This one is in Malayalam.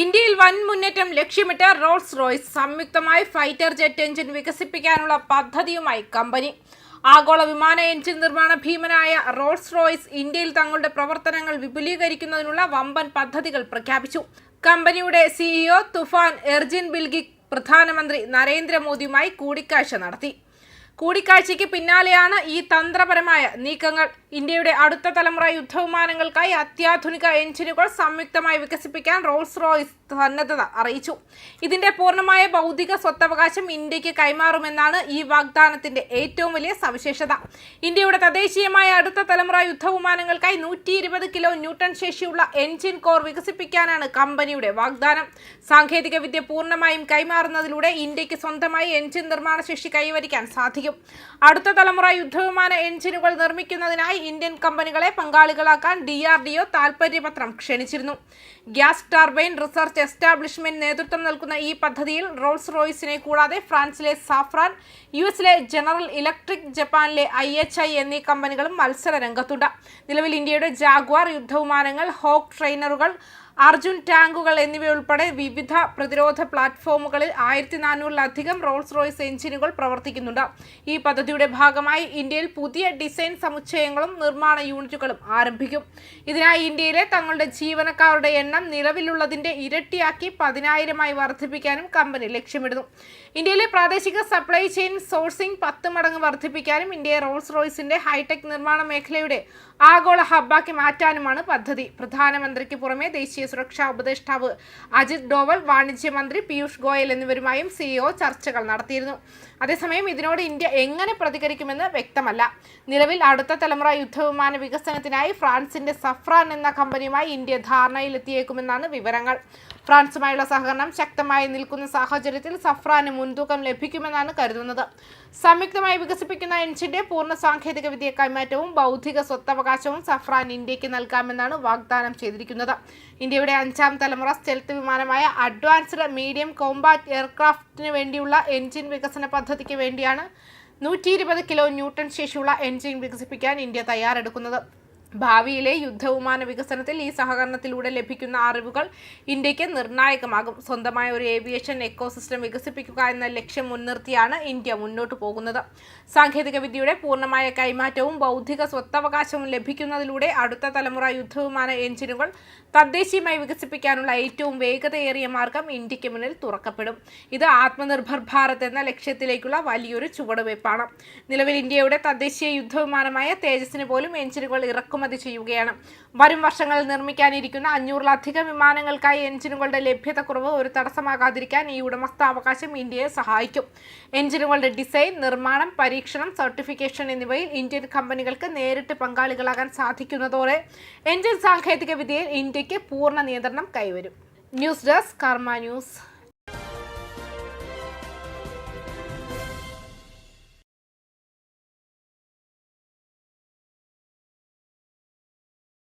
ഇന്ത്യയിൽ വൻ മുന്നേറ്റം ലക്ഷ്യമിട്ട് റോൾസ് റോയ്സ് സംയുക്തമായി ഫൈറ്റർ ജെറ്റ് എഞ്ചിൻ വികസിപ്പിക്കാനുള്ള പദ്ധതിയുമായി കമ്പനി. ആഗോള വിമാന എഞ്ചിൻ നിർമ്മാണ ഭീമനായ റോൾസ് റോയ്സ് ഇന്ത്യയിൽ തങ്ങളുടെ പ്രവർത്തനങ്ങൾ വിപുലീകരിക്കുന്നതിനുള്ള വമ്പൻ പദ്ധതികൾ പ്രഖ്യാപിച്ചു. കമ്പനിയുടെ സിഇഒ തുഫാൻ എർജിൻ ബിൽഗിക് പ്രധാനമന്ത്രി നരേന്ദ്രമോദിയുമായി കൂടിക്കാഴ്ച നടത്തി. കൂടിക്കാഴ്ചയ്ക്ക് പിന്നാലെയാണ് ഈ തന്ത്രപരമായ നീക്കങ്ങൾ. ഇന്ത്യയുടെ അടുത്ത തലമുറ യുദ്ധവിമാനങ്ങൾക്കായി അത്യാധുനിക എഞ്ചിനുകൾ സംയുക്തമായി വികസിപ്പിക്കാൻ റോൾസ് റോയ്സ് സന്നദ്ധത അറിയിച്ചു. ഇതിന്റെ പൂർണമായ ഭൗതിക സ്വത്തവകാശം ഇന്ത്യയ്ക്ക് കൈമാറുമെന്നാണ് ഈ വാഗ്ദാനത്തിന്റെ ഏറ്റവും വലിയ സവിശേഷത. ഇന്ത്യയുടെ തദ്ദേശീയമായ അടുത്ത തലമുറ യുദ്ധവിമാനങ്ങൾക്കായി നൂറ്റി ഇരുപത് കിലോ ന്യൂട്ടൺ ശേഷിയുള്ള എഞ്ചിൻ കോർ വികസിപ്പിക്കാനാണ് കമ്പനിയുടെ വാഗ്ദാനം. സാങ്കേതികവിദ്യ പൂർണമായും കൈമാറുന്നതിലൂടെ ഇന്ത്യയ്ക്ക് സ്വന്തമായി എഞ്ചിൻ നിർമ്മാണ ശേഷി കൈവരിക്കാൻ സാധിക്കും. അടുത്ത തലമുറ യുദ്ധവിമാന എഞ്ചിനുകൾ നിർമ്മിക്കുന്നതിനായി ഇന്ത്യൻ കമ്പനികളെ പങ്കാളികളാക്കാൻ ഡി ആർ ഡി ഒ താൽപര്യപത്രം ക്ഷണിച്ചിരുന്നു. ഗ്യാസ് ടർബൈൻ റിസർച്ച് എസ്റ്റാബ്ലിഷ്മെന്റ് നേതൃത്വം നൽകുന്ന ഈ പദ്ധതിയിൽ റോൾസ് റോയ്സിനെ കൂടാതെ ഫ്രാൻസിലെ സാഫ്രാൻ യു എസിലെ ജനറൽ ഇലക്ട്രിക് ജപ്പാനിലെ ഐ എച്ച് ഐ എന്നീ കമ്പനികളും മത്സര രംഗത്തുണ്ട് നിലവിൽ ഇന്ത്യയുടെ ജാഗ്വാർ യുദ്ധവിമാനങ്ങൾ ഹോക്ക് ട്രെയിനറുകൾ അർജുൻ ടാങ്കുകൾ എന്നിവയുൾപ്പെടെ വിവിധ പ്രതിരോധ പ്ലാറ്റ്ഫോമുകളിൽ ആയിരത്തി നാനൂറിലധികം റോൾസ് റോയ്സ് എഞ്ചിനുകൾ പ്രവർത്തിക്കുന്നുണ്ട്. ഈ പദ്ധതിയുടെ ഭാഗമായി ഇന്ത്യയിൽ പുതിയ ഡിസൈൻ സമുച്ചയങ്ങളും നിർമ്മാണ യൂണിറ്റുകളും ആരംഭിക്കും. ഇതിനായി ഇന്ത്യയിലെ തങ്ങളുടെ ജീവനക്കാരുടെ എണ്ണം നിലവിലുള്ളതിന്റെ ഇരട്ടിയാക്കി പതിനായിരമായി വർദ്ധിപ്പിക്കാനും കമ്പനി ലക്ഷ്യമിടുന്നു. ഇന്ത്യയിലെ പ്രാദേശിക സപ്ലൈ ചെയിൻ സോഴ്സിംഗ് പത്ത് മടങ്ങ് വർദ്ധിപ്പിക്കാനും ഇന്ത്യയെ റോൾസ് റോയ്സിന്റെ ഹൈടെക് നിർമ്മാണ മേഖലയുടെ ആഗോള ഹബ്ബാക്കി മാറ്റാനുമാണ് പദ്ധതി. പ്രധാനമന്ത്രിക്ക് പുറമെ ദേശീയ സുരക്ഷാ ഉപദേഷ്ടാവ് അജിത് ഡോവൽ വാണിജ്യമന്ത്രി പീയൂഷ് ഗോയൽ എന്നിവരുമായും സിഇഒ ചർച്ചകൾ നടത്തിയിരുന്നു. അതേസമയം ഇതിനോട് ഇന്ത്യ എങ്ങനെ പ്രതികരിക്കുമെന്ന് വ്യക്തമല്ല. നിലവിൽ അടുത്ത തലമുറ യുദ്ധവിമാന വികസനത്തിനായി ഫ്രാൻസിന്റെ സഫ്രാൻ എന്ന കമ്പനിയുമായി ഇന്ത്യ ധാരണയിലെത്തിയേക്കുമെന്നാണ് വിവരങ്ങൾ. ഫ്രാൻസുമായുള്ള സഹകരണം ശക്തമായി നിൽക്കുന്ന സാഹചര്യത്തിൽ സഫ്രാന് മുൻതൂക്കം ലഭിക്കുമെന്നാണ് കരുതുന്നത്. സംയുക്തമായി വികസിപ്പിക്കുന്ന എഞ്ചിന്റെ പൂർണ സാങ്കേതിക വിദ്യ കൈമാറ്റവും ബൗദ്ധിക സ്വത്തവകാശവും സഫ്രാൻ ഇന്ത്യയ്ക്ക് നൽകാമെന്നാണ് വാഗ്ദാനം ചെയ്തിരിക്കുന്നത്. ഇന്ത്യയുടെ അഞ്ചാം തലമുറ സ്റ്റെൽത്ത് വിമാനമായ അഡ്വാൻസ്ഡ് മീഡിയം കോംബാറ്റ് എയർക്രാഫ്റ്റിന് വേണ്ടിയുള്ള എൻജിൻ വികസന പദ്ധതിക്ക് വേണ്ടിയാണ് നൂറ്റി ഇരുപത് കിലോ ന്യൂട്ടൺ ശേഷിയുള്ള എൻജിൻ വികസിപ്പിക്കാൻ ഇന്ത്യ തയ്യാറെടുക്കുന്നത്. ഭാവിയിലെ യുദ്ധവിമാന വികസനത്തിൽ ഈ സഹകരണത്തിലൂടെ ലഭിക്കുന്ന അറിവുകൾ ഇന്ത്യയ്ക്ക് നിർണായകമാകും. സ്വന്തമായ ഒരു ഏവിയേഷൻ എക്കോസിസ്റ്റം വികസിപ്പിക്കുക എന്ന ലക്ഷ്യം മുൻനിർത്തിയാണ് ഇന്ത്യ മുന്നോട്ട് പോകുന്നത്. സാങ്കേതികവിദ്യയുടെ പൂർണമായ കൈമാറ്റവും ബൗദ്ധിക സ്വത്തവകാശവും ലഭിക്കുന്നതിലൂടെ അടുത്ത തലമുറ യുദ്ധവിമാന എഞ്ചിനുകൾ തദ്ദേശീയമായി വികസിപ്പിക്കാനുള്ള ഏറ്റവും വേഗതയേറിയ മാർഗം ഇന്ത്യയ്ക്ക് മുന്നിൽ തുറക്കപ്പെടും. ഇത് ആത്മനിർഭർ ഭാരത് എന്ന ലക്ഷ്യത്തിലേക്കുള്ള വലിയൊരു ചുവടുവയ്പ്പാണ്. നിലവിൽ ഇന്ത്യയുടെ തദ്ദേശീയ യുദ്ധവിമാനമായ തേജസിന് പോലും എഞ്ചിനുകൾ ഇറക്കുമതി ചെയ്യുകയാണ്. വരും വർഷങ്ങളിൽ നിർമ്മിക്കാനിരിക്കുന്ന അഞ്ഞൂറിലധികം വിമാനങ്ങൾക്കായി എഞ്ചിനുകളുടെ ലഭ്യതക്കുറവ് ഒരു തടസ്സമാകാതിരിക്കാൻ ഈ ഉടമസ്ഥാവകാശം ഇന്ത്യയെ സഹായിക്കും. എഞ്ചിനുകളുടെ ഡിസൈൻ നിർമ്മാണം പരീക്ഷണം സർട്ടിഫിക്കേഷൻ എന്നിവയിൽ ഇന്ത്യൻ കമ്പനികൾക്ക് നേരിട്ട് പങ്കാളികളാകാൻ സാധിക്കുന്നതോടെ എഞ്ചിൻ സാങ്കേതിക വിദ്യയിൽ ഇന്ത്യയ്ക്ക് പൂർണ നിയന്ത്രണം കൈവരും. News desk Karma news.